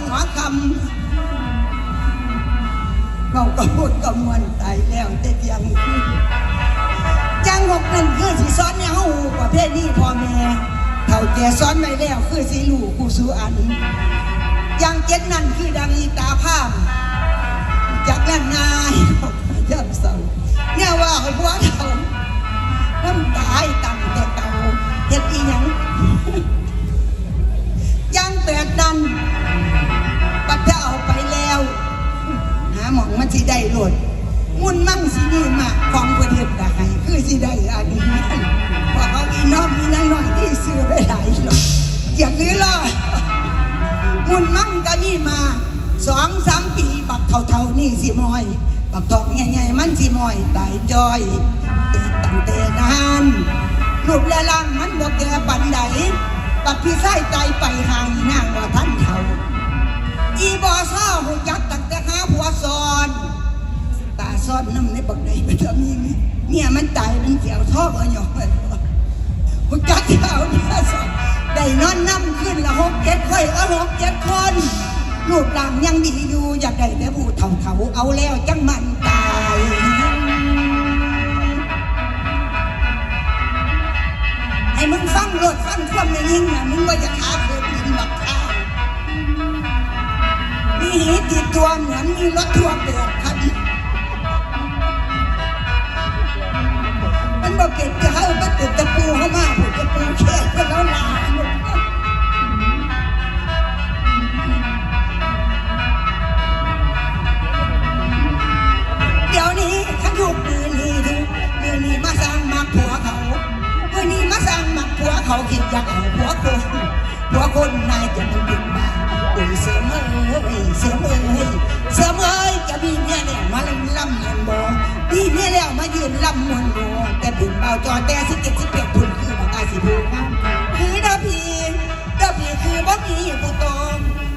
หัวคำเขาก็พูดก็มวนตายแล้วแต่เพียงจังหกนั่นคือสิสอนเนี่ยเฮาประเภทนี้พ่อแม่เท่าแก่สอนไว้แล้วคือสิลูกผู้สู่อันยังเจ็ดนั่นคือดังอีตาภาพจากแรงนายย่ำเศร้าเนี่ยว่าหัวเฒ่าน้ำตายตั้งแต่เก่าเฮ็ดอีหยัง ได้โหลดมุนมั่งสินี่มาของประเทศได้คือสิได้อันนี้เพราะเขาอีน้องมีน้อยน้อยที่ซื้อไปหลายหรอกอย่างนี้ล่ะมุนมั่งก็นี่มาสองสามปีบักเท่าๆนี่สิมอยบักทองใหญ่ๆมันสิมอยตายจอยตีตั้งแต่นานรูปและร่างมันบ่แกปันใดบัดพี่ไส้ใจไปห่างอีนางว่าท่าน น้ำในบักใดไปทำมีเนี่ยมันตายมันเกี่ยวท้องเอาหยอกไปหูจักเท้าเนี่ยซ้อนได้นอนน้ำขึ้นละหกเจ็ดค่อยเอาหกเจ็ดคนลูกหลานยังดีอยู่อยากได้แต่ผู้เฒ่าเฒ่าเอาแล้วจังมันตายให้มึงฟังรถฟังความในยิ่งนะมึงว่าจะขาเกิดดินบักข้าวมีหีติดตัวเหมือนมีรถทัวร์เปดคันมันบอก เก็บจะให้มันติดตะปูเข้ามาผมตะปูแค่ก็แล้วลาเดี๋ยวนี้ขันถูกมือนี้ถูกมือนี้มาสร้างมาผัวเขามือนี้มาสร้างมาผัวเขาคิดอยากเอาผัวคนผัวคนนายจะมันเป็นบ้าโอ้ยเสริมเอ้ยเสริมเอ้ยเสริมเอ้ยจะมีเมียแล้วมาลำลำมวนบ่มีเมียแล้วมายืนลำมวนบ่แต่ถึง เบาจอแต่สิเก็บสิเปียกพุ่นคือมาตายสิพูดนะคือดาพีดาพีคือบ่มีผู้ตอง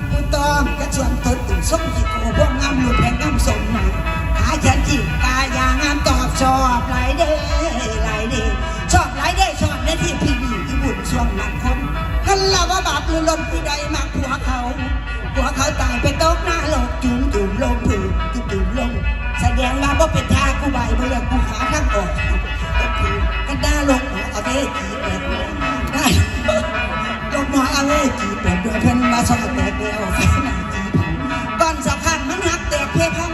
ผู้ตองกระชวนตดตุ่มส้มที่โกพวกงามหลุดแห่งงามสมนะหาฉันจีตายางามตอบชอบหลายเด้หลายเด้ชอบหลายเด้ชอบในที่พี่บีที่บุญช่วงหลังคนคันลาว่าบาปหรือลมผู้ใด เอาเวจีเปิดด้วยเพิ่นมาสอดแตกเดียวแฟนจีพังก่อนสะพานมันหักแตกเพพัง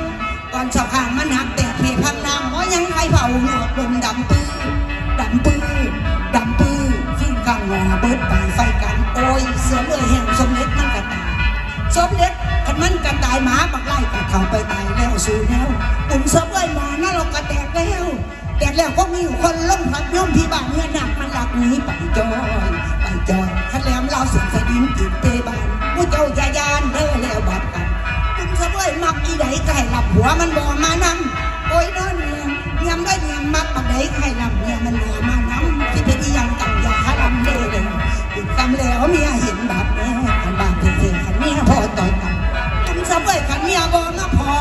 ก่อนสะพานมันหักแตกเพพังน้ำว่ายังใครเผาหัวลมดำปื้อดำปื้อดำปื้อซึ่งข้างหน้าเบิดไปไฟกันโอ้ยเสือเลื่อยแห่งสมเด็จมันกระตายสมเด็จคันมันกระตายหมาบักไล่ก็เข้าไปตายแล้วสู่แนวอุ่นสมเลื่อยหมอนั่นเราก็แตกแล้วแตกแล้วก็มีคนล้มพัดย่อมที่บ้านเมื่อหนักมันหลักหนีไปจอย ไปจอยคันแหลมเราเสียงสะดินติดเปบานผู้เจ้าจะยานเด้อแล้วบัดกันคุณสะด้วยมักอีไดไก่หลับหัวมันบ่มานำโอ้ยนอนเนียงเนียมได้เนียมมักปักไดไก่หลับเนี่ยมันบ่มานำที่เป็นอียังกับยาลำเด้อเลยติดตามแล้วเมียเห็นบาปแน่ขันบาปเท่ๆขันเมียพอต่อยกันคุณสะด้วยขันเมียบ่มาพอ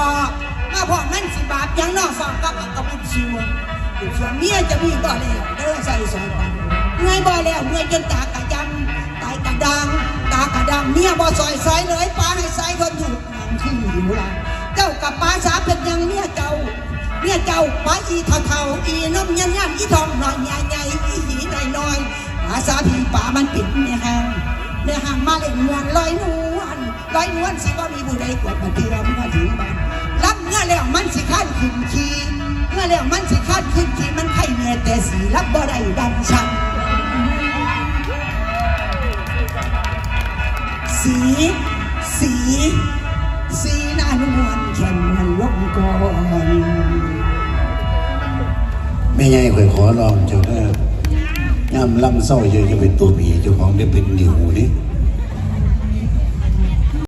มาพอมันสิบาปยังนอกฝากกับกับบุญชิวส่วนเมียจะมีบ่แล้วเด้อใส่สอยกันเมื่อยบ่แล้วเมื่อยจนตา เมียบ่ซอยซอยเลยป้าให้ใสคนถูกนำขึ้นอยู่ละเจ้ากับป้าสาเป็นยังเมียเจ้าเมียเจ้าป้าอีเท่าเท่าอีน้มยันยันอีทองหน่อยใหญ่ใหญ่อีหีหน่อยน้อยภาษาพี่ป่ามันปิดเมียห่างเมียห่างมาเล่นนวลลอยนวลลอยนวลสิว่ามีผู้ใดกวดบันทีเราเมื่ถึงบ้านรับเมื่อแล้วมันสิขั้นขึ้นขีเมื่อแล้วมันสิขั้นขึ้นขีมันไข่เมียแต่สีรับบ่ได้ดังชัง สี สี สีนานวลแข็งมันลงก่อนแม่ใหญ่ข่อยขอลองเจ้าเด้อย่ำลำเศร้าเยอะจะเป็นตัวผีเจ้าของได้เป็นหนิวนี่